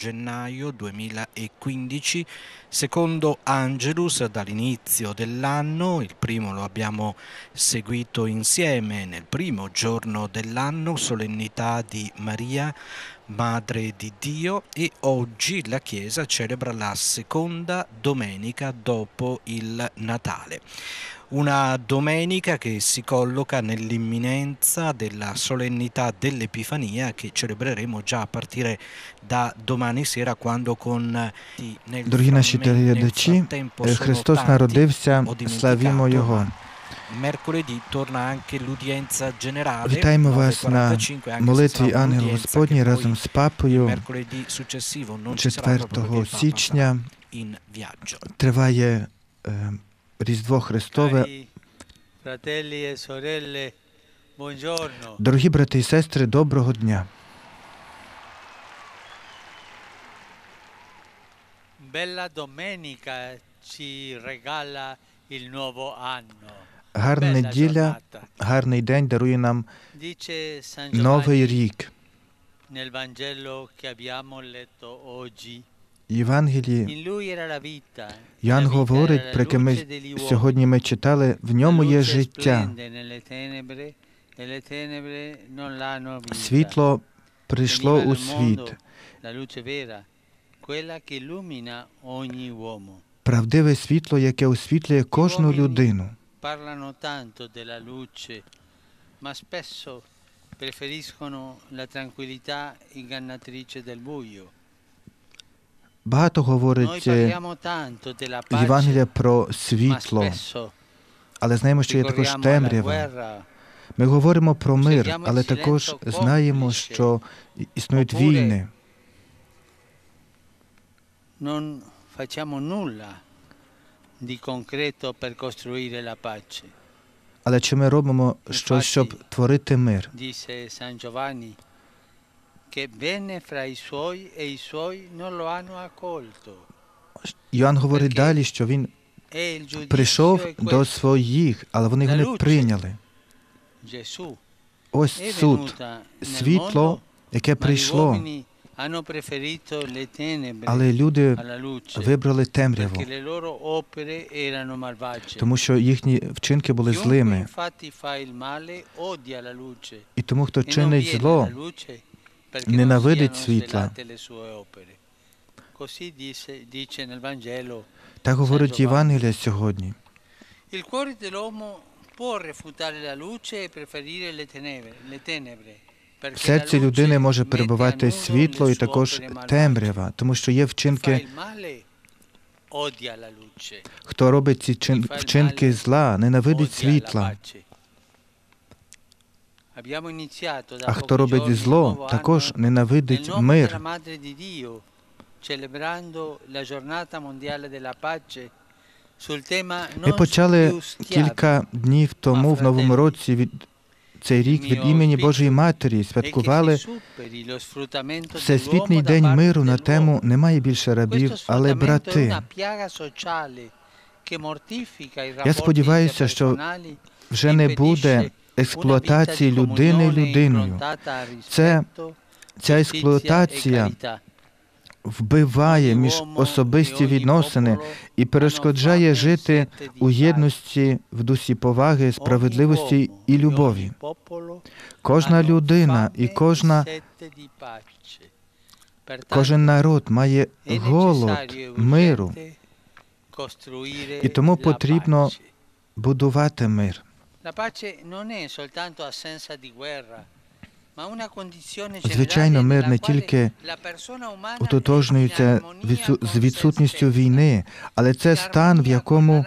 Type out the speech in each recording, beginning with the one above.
4 gennaio 2015, secondo Angelus dall'inizio dell'anno, il primo lo abbiamo seguito insieme nel primo giorno dell'anno, solennità di Maria, Madre di Dio e oggi la Chiesa celebra la seconda domenica dopo il Natale una domenica che si colloca nell'imminenza della solennità dell'Epifania che celebreremo già a partire da domani sera, quando con Дорогі наші телеглядачі, Христос народився, славімо Його. Вітаємо вас на молитві Ангел Господній разом з папою 4 січня. Триває Різдво Христове. Дорогі брати і сестри, доброго дня. Гарна неділя, гарний день дарує нам новий рік. Євангелії Ян говорить, про яке ми сьогодні ми читали, в ньому є життя. Світло прийшло у світ. Правдиве світло, яке освітлює кожну людину. preferiscono la tranquillità ingannatrice del buio. Багато говорить Євангелія про світло, але знаємо, що є також темрява. Ми говоримо про мир, але також знаємо, що існують війни. Але чи ми робимо щось, щоб творити мир? Che venne fra i suoi e i suoi non lo hanno accolto. Йоанн говорить далі, що він прийшов до своїх, але вони його не прийняли. Ось суд, світло, яке прийшло, але люди вибрали темряву, тому що їхні вчинки були злими. І тому, хто чинить зло, ненавидить світла. Так говорить Євангелія сьогодні. В серці людини може перебувати світло і також темрява, тому що є вчинки. Хто робить ці вчинки зла, ненавидить світла. А хто робить зло, також ненавидить мир. Ми почали кілька днів тому в новому році від цей рік від імені Божої Матері святкували Всесвітній день миру на тему Немає більше рабів, але брати. Я сподіваюся, що вже не буде експлуатації людини людиною. Це, Ця експлуатація вбиває між особисті відносини і перешкоджає жити у єдності в дусі поваги, справедливості і любові. Кожна людина і кожна кожен народ має голод миру, і тому потрібно будувати мир. Звичайно, мир не тільки утотожнюється з відсутністю війни, але це стан, в якому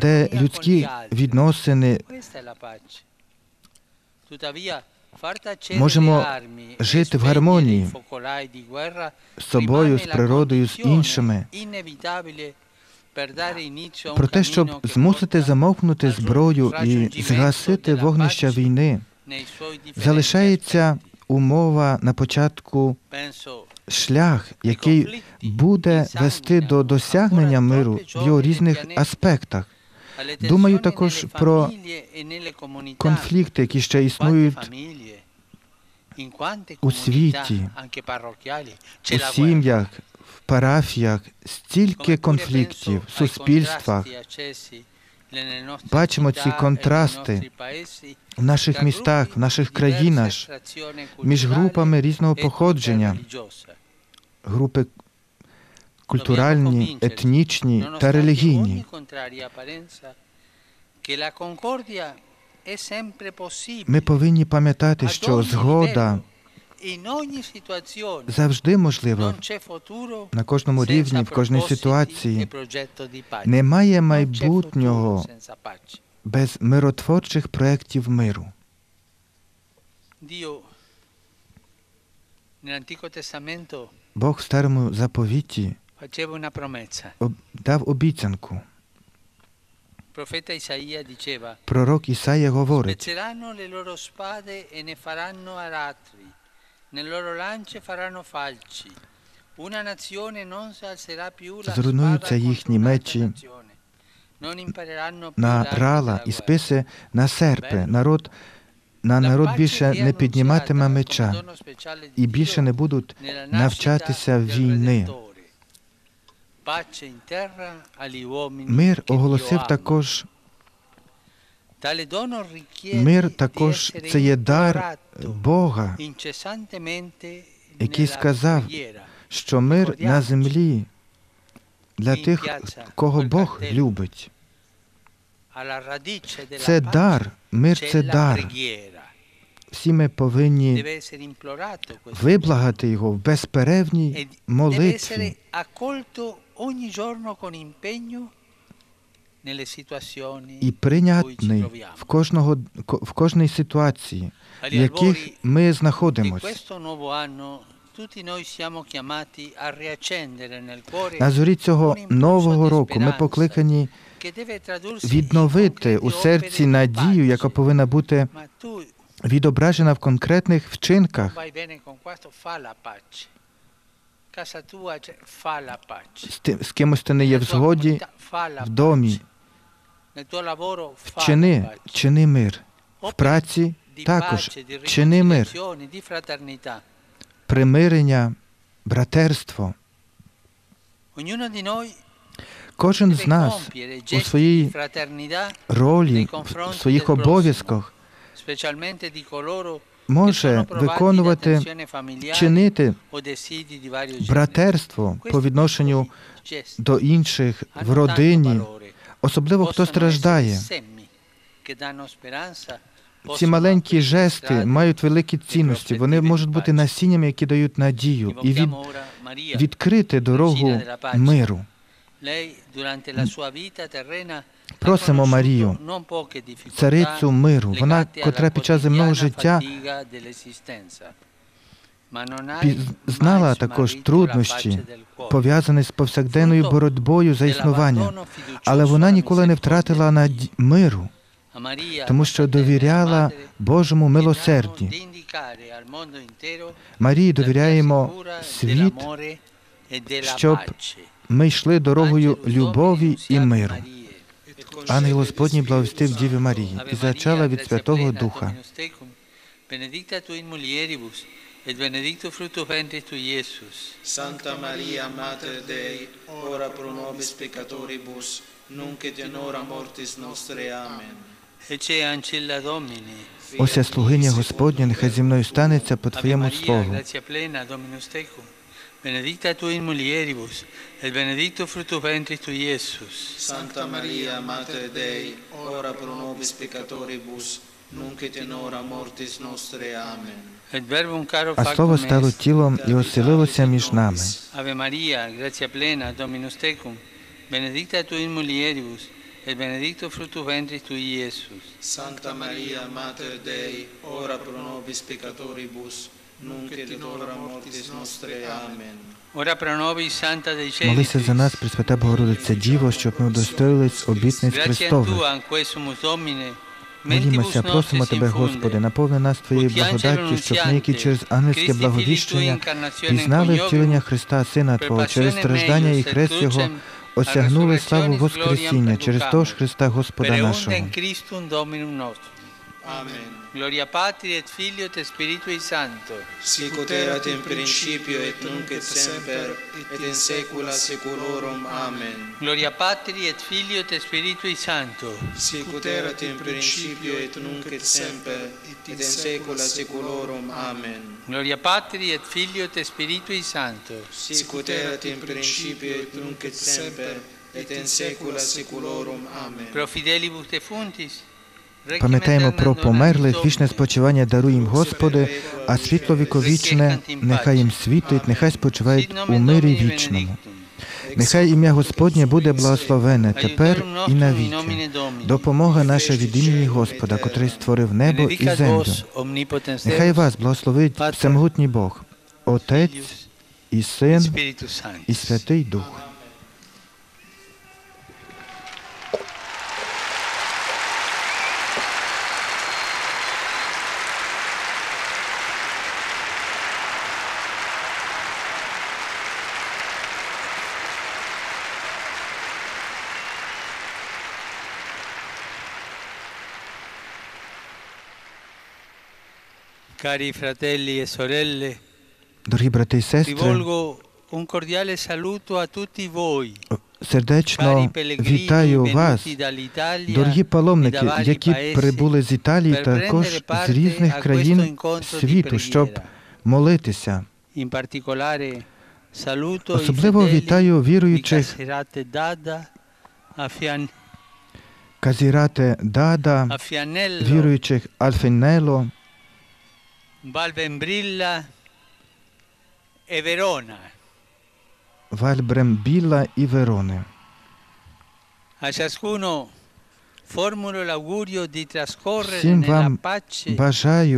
де людські відносини. Можемо жити в гармонії з собою, з природою, з іншими. Про те, щоб змусити замовкнути зброю і згасити вогнища війни, залишається умова на початку шлях, який буде вести до досягнення миру в його різних аспектах. Думаю також про конфлікти, які ще існують у світі, у сім'ях, парафіях стільки конфліктів, в суспільствах. Бачимо ці контрасти в наших містах, в наших країнах, між групами різного походження, групи культуральні, етнічні та релігійні. Ми повинні пам'ятати, що згода завжди можлива на кожному рівні, в кожній ситуації. Немає майбутнього без миротворчих проєктів миру. Бог в старому заповіті дав обіцянку. Пророк Ісая говорить: Le loro e lance faranno falci. Una nazione non si alzerà più la Зруйнуються їхні мечі на рала і списи на серпи. Народ на народ більше не підніматиме меча і більше не будуть навчатися війни. Мир оголосив також. Мир також це є дар Бога, який сказав, що мир на землі для тих, кого Бог любить. Це дар, мир це дар. Всі ми повинні виблагати його в e безперервній deve молитві і прийнятний в кожного в кожній ситуації, в яких ми cuore На зорі цього нового року ми покликані відновити у серці надію, яка повинна бути відображена в конкретних вчинках. З кимось ти не є в згоді, в домі. Pace. чини мир. В праці також чини мир, примирення, братерство. Кожен з нас у своїй ролі, в своїх обов'язках може виконувати, чинити братерство по відношенню до інших в родині. Особливо хто страждає. Ці маленькі жести мають великі цінності. Вони можуть бути насінням, які дають надію, і від, відкрити дорогу миру. Просимо Марію, царицю миру. Вона, котра під час земного життя знала також труднощі, пов'язані з повсякденною боротьбою за існування, але вона ніколи не втратила наді... миру, тому що довіряла Божому милосерді. Марії довіряємо світ, e щоб ми йшли дорогою любові і миру. Ангел Господній благовістив Діві Марії і зачала від Святого Духа. Tu et benedictus fructus ventris tui, Iesus. Santa Maria, Mater Dei, ora pro nobis peccatoribus, nunc et in hora mortis nostre. Amen. Ecce ancilla Domini. Ось я слугиня Господня, нехай зі мною станеться по Твоєму слову. grazia plena, Dominus tecum, benedicta tu in mulieribus, et benedictus fructus ventris tui, Iesus. Santa Maria, Mater Dei, ora pro nobis peccatoribus, nunc et in hora mortis nostre. Amen. Caro А слово стало тілом і оселилося між нами. Ave Maria, grazia plena, Dominus tecum, benedicta tu in mulieribus, et benedictus fructus ventris tui, Iesus. Santa Maria, Mater Dei, ora pro nobis peccatoribus, nunc et in hora mortis nostre. Amen. Ora pro nobis, Santa Dei Cieli, Молися за нас, Пресвята Богородиця Діво, щоб ми удостоїлись обітниць Grazie a Христових. Tua, anquesumus Domine, Молімося, просимо Тебе, Господи, наповни нас Твоєю благодаттю, щоб ми, які через ангельське благовіщення пізнали втілення Христа, Сина Твого, через страждання і хрест Його, осягнули славу Воскресіння через того ж Христа Господа нашого. Amen. Gloria Patri et Filio et Spiritui Sancto. Sic ut erat in principio et nunc et semper et in saecula saeculorum. Amen. Gloria Patri et Filio et Spiritui Sancto. Sic ut erat in principio et nunc et semper et in saecula saeculorum. Amen. Gloria Patri et Filio et Spiritui Sancto. Sic ut erat in principio et nunc et semper et in saecula saeculorum. Amen. Pro fidelibus defuntis. Пам'ятаємо про померлих, вічне спочивання даруй їм, Господи, а світло віковічне нехай їм світить, нехай спочивають у мирі вічному. Нехай ім'я Господнє буде благословене тепер і навіки. Допомога наша від імені Господа, котрий створив небо і землю. Нехай вас благословить всемогутній Бог, Отець і Син і Святий Дух. Cari fratelli e sorelle, Дорогі брати і сестри, rivolgo un cordiale saluto a tutti voi, сердечно вітаю вас, дорогі e паломники, які прибули з Італії, також з різних країн світу, щоб молитися. Особливо вітаю віруючих Казірате Дада, віруючих Альфінело, Valvembrilla e Verona. Вальбрембіла і Верони. A ciascuno formulo l'augurio di trascorrere nella pace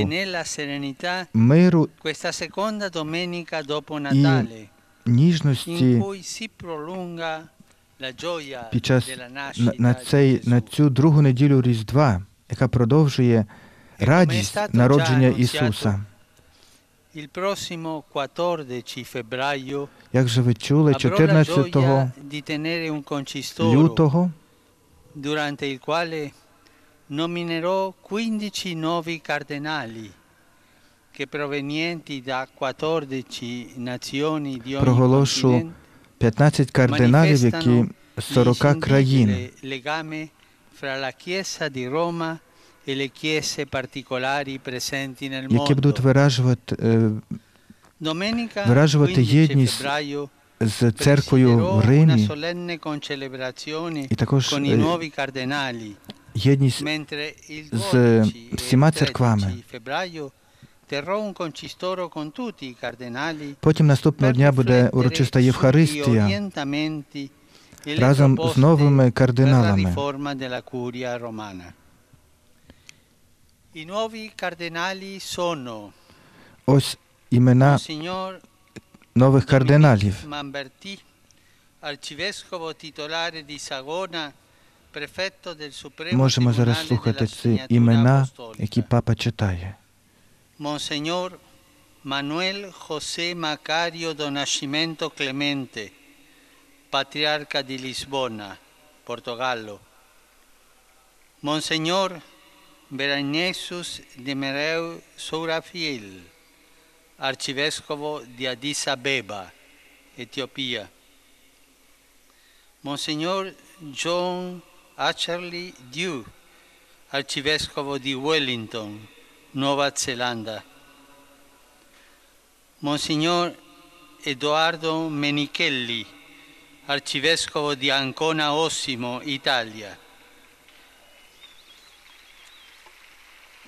e nella serenità миру, questa seconda domenica dopo Natale, in cui si prolunga la gioia під час della на, nascita на, цей, на цю другу неділю Різдва, яка продовжує радість народження Ісуса. Il prossimo 14 febbraio Як же ви чули, 14 gioia di tenere un concistoro лютого durante il quale nominerò 15 nuovi cardinali che provenienti da 14 nazioni di ogni Проголошу 15 кардиналів, які з 40 країн, legame fra la Chiesa di Roma які будуть виражувати е, виражувати єдність з церквою в Римі, і також е, єдність з 12 e всіма церквами. Потім наступного дня буде урочиста Євхаристія. разом з новими кардиналами. I nuovi cardinali sono Ось імена Monsignor нових кардиналів. Mamberti, arcivescovo titolare di Sagona, prefetto del Supremo Можемо Tribunale зараз della слухати ці Segnatura імена, Apostolica. які папа читає. Monsignor Manuel José Macario do Nascimento Clemente, patriarca di Lisbona, Portogallo. Monsignor Beragnesus de Mereu Sourafiel, arcivescovo di Addis Abeba, Etiopia. Monsignor John Asherley Dew, arcivescovo di Wellington, Nuova Zelanda. Monsignor Edoardo Menichelli, arcivescovo di Ancona Ossimo, Italia.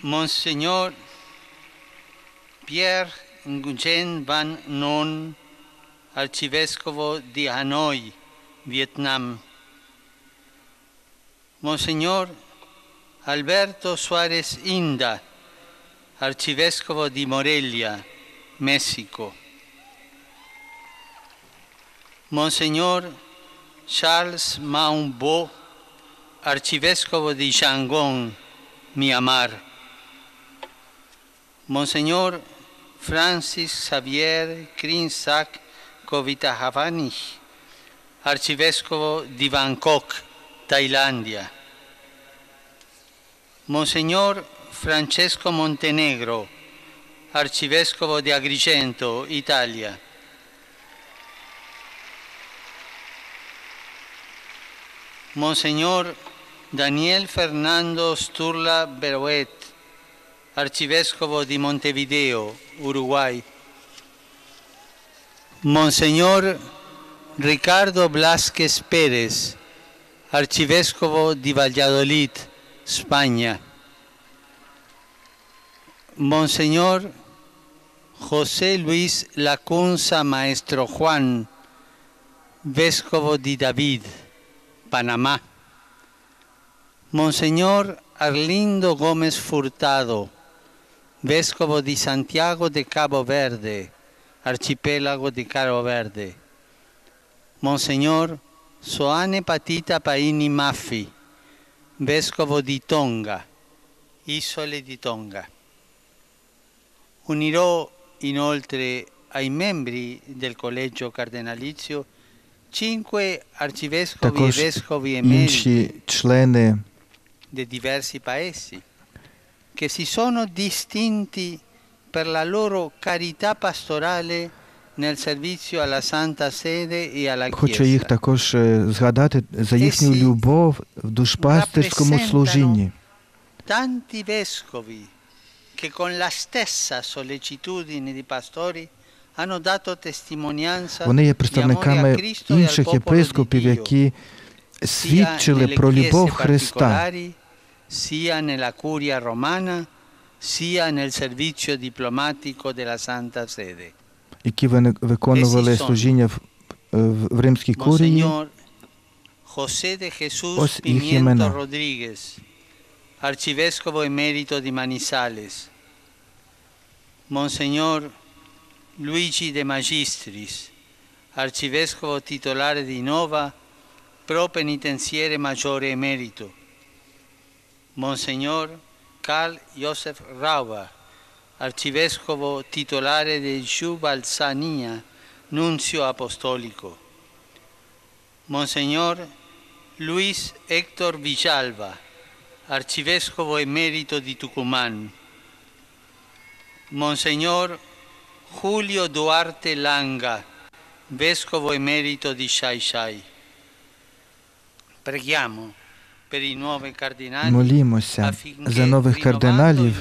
Monsignor Pierre Nguyen Van Non, arcivescovo di Hanoi, Vietnam. Monsignor Alberto Suarez Inda, arcivescovo di Morelia, Messico. Monsignor Charles Maumbo, arcivescovo di Yangon, Myanmar. Monsignor Francis Xavier Krinsak Kovitahavani, arcivescovo di Bangkok, Tailandia. Monsignor Francesco Montenegro, Arcivescovo di Agrigento, Italia. Monsignor Daniel Fernando Sturla Beroet, Arcivescovo di Montevideo, Uruguay. Monsignor Ricardo Blasquez Pérez, Arcivescovo di Valladolid, Spagna. Monseñor José Luis Lacunza Maestro Juan, Vescovo di David, Panamá. Monseñor Arlindo Gómez Furtado, vescovo di Santiago de Cabo Verde, arcipelago di Cabo Verde. Monsignor Soane Patita Paini Maffi, vescovo di Tonga, isole di Tonga. Unirò inoltre ai membri del collegio cardenalizio cinque arcivescovi e vescovi emeriti di diversi paesi. Che si sono distinti per la loro carità pastorale nel servizio alla Santa Sede e alla Хочу їх також е, згадати за їхню любов в душпастерському служінні. Tanti vescovi che con la stessa sollecitudine di pastori hanno dato testimonianza Вони є di amore a представниками e інших єпископів, які свідчили про любов Христа, sia nella curia romana, sia nel servizio diplomatico della Santa Sede. які вони виконували Есі сон. служіння в, е, в в римській курії. Monseñor José de Jesús Os їх Pimiento імена. Rodríguez, arcivescovo emerito di Manizales. Monseñor Luigi De Magistris, arcivescovo titolare di Nova, pro penitenziere maggiore emerito. Monseñor Carl Joseph Rauber, arcivescovo titolare di Giubalsania, nunzio apostolico. Monseñor Luis Héctor Villalba, arcivescovo emerito di Tucumán. Monseñor Julio Duarte Langa, vescovo emerito di Shai Shai. Preghiamo Молімося за нових кардиналів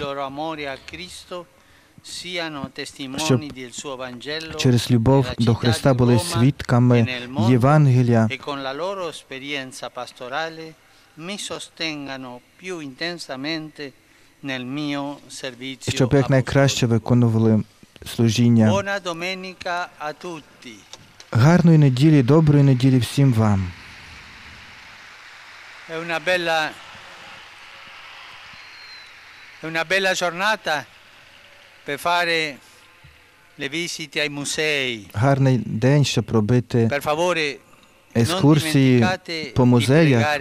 щоб через любов до Христа були свідками e Євангелія e щоб якнайкраще виконували служіння. Гарної неділі, доброї неділі всім вам. È una bella è una bella giornata per fare le visite ai musei. Гарний день, щоб робити Per favore, екскурсії по музеях.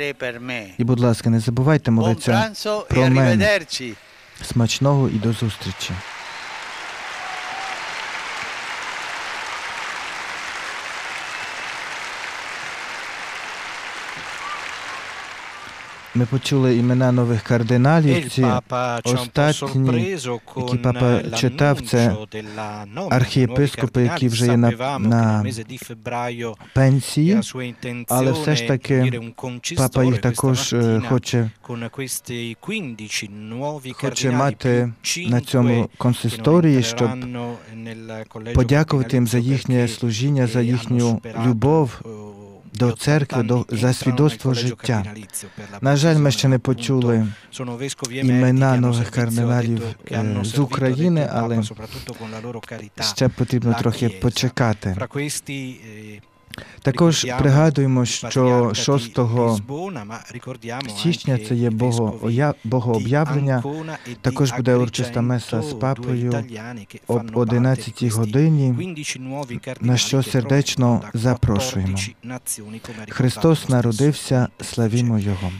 І, будь ласка, не забувайте молитися pranzo e про мене. arrivederci. Смачного і до зустрічі. Ми почули імена нових E кардиналів. Ці con які Папа читав, це архієпископи, які вже є на, на пенсії, але все ж таки папа їх також е, хоче, con questi 15 nuovi хоче мати на 5 цьому консисторії, щоб подякувати їм за їхнє служіння, за eh, їхню любов eh, до церкви, 80 до, за свідоцтво життя. На жаль, ми ще не почули імена нових кардиналів е, з України, але ще потрібно трохи почекати. Eh, Також пригадуємо, що patriarca di 6 Lisbona, ma ricordiamo січня це є богооб'явлення. E Також буде урочиста меса з папою об fanno parte di 11 questi годині. 15 nuovi cardinali на що сердечно запрошуємо. 14 nazioni, come ha ricordato Христос народився, славімо Його.